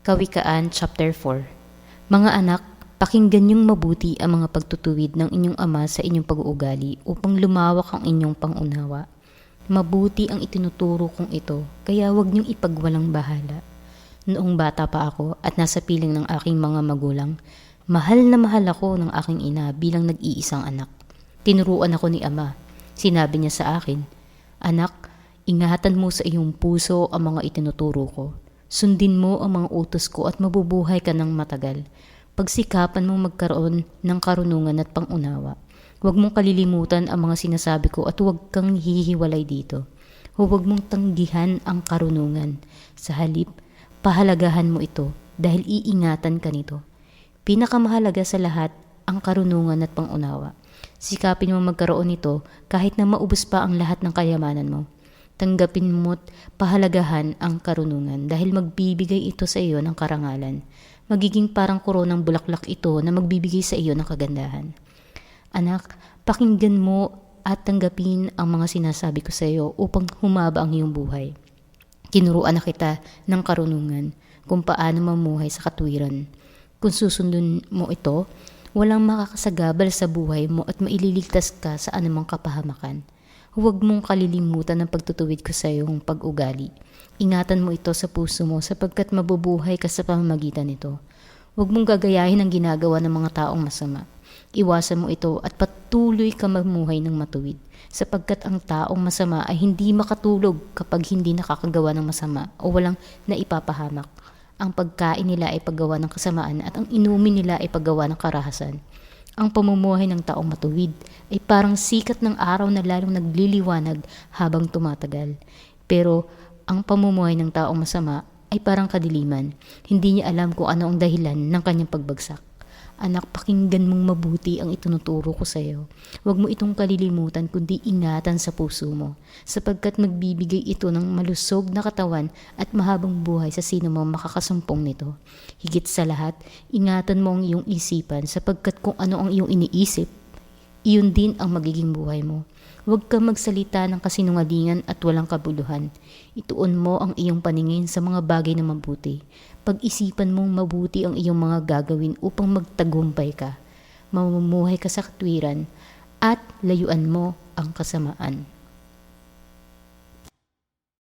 Kawikaan chapter 4 Mga anak, pakinggan niyong mabuti ang mga pagtutuwid ng inyong ama sa inyong pag-uugali upang lumawak ang inyong pangunawa. Mabuti ang itinuturo kong ito, kaya huwag niyong ipagwalang bahala. Noong bata pa ako at nasa piling ng aking mga magulang, mahal na mahal ako ng aking ina bilang nag-iisang anak. Tinuruan ako ni ama. Sinabi niya sa akin, Anak, ingatan mo sa iyong puso ang mga itinuturo ko. Sundin mo ang mga utos ko at mabubuhay ka ng matagal. Pagsikapan mong magkaroon ng karunungan at pangunawa. Huwag mong kalilimutan ang mga sinasabi ko at huwag kang hihiwalay dito. Huwag mong tanggihan ang karunungan. Sa halip, pahalagahan mo ito dahil iingatan ka nito. Pinakamahalaga sa lahat ang karunungan at pangunawa. Sikapin mo magkaroon nito kahit na maubos pa ang lahat ng kayamanan mo. Tanggapin mo't pahalagahan ang karunungan dahil magbibigay ito sa iyo ng karangalan. Magiging parang koronang bulaklak ito na magbibigay sa iyo ng kagandahan. Anak, pakinggan mo at tanggapin ang mga sinasabi ko sa iyo upang humaba ang iyong buhay. Tinuruan na kita ng karunungan kung paano mamuhay sa katwiran. Kung susundin mo ito, walang makakasagabal sa buhay mo at maililigtas ka sa anumang kapahamakan. Huwag mong kalilimutan ang pagtutuwid ko sa iyong pag-ugali. Ingatan mo ito sa puso mo sapagkat mabubuhay ka sa pamamagitan nito. Huwag mong gagayahin ang ginagawa ng mga taong masama. Iwasan mo ito at patuloy ka mamuhay ng matuwid sapagkat ang taong masama ay hindi makatulog kapag hindi nakakagawa ng masama o walang naipapahamak. Ang pagkain nila ay paggawa ng kasamaan at ang inumin nila ay paggawa ng karahasan. Ang pamumuhay ng taong matuwid ay parang sikat ng araw na lalong nagliliwanag habang tumatagal. Pero ang pamumuhay ng taong masama ay parang kadiliman. Hindi niya alam kung ano ang dahilan ng kanyang pagbagsak. Anak, pakinggan mong mabuti ang itinuturo ko sa iyo. Huwag mo itong kalilimutan kundi ingatan sa puso mo, sapagkat magbibigay ito ng malusog na katawan at mahabang buhay sa sino mang makakasumpong nito. Higit sa lahat, ingatan mo ang iyong isipan sapagkat kung ano ang iyong iniisip, iyon din ang magiging buhay mo. Huwag kang magsalita ng kasinungalingan at walang kabuluhan. Ituon mo ang iyong paningin sa mga bagay na mabuti. Pag-isipan mong mabuti ang iyong mga gagawin upang magtagumpay ka. Mamumuhay ka sa katwiran at layuan mo ang kasamaan.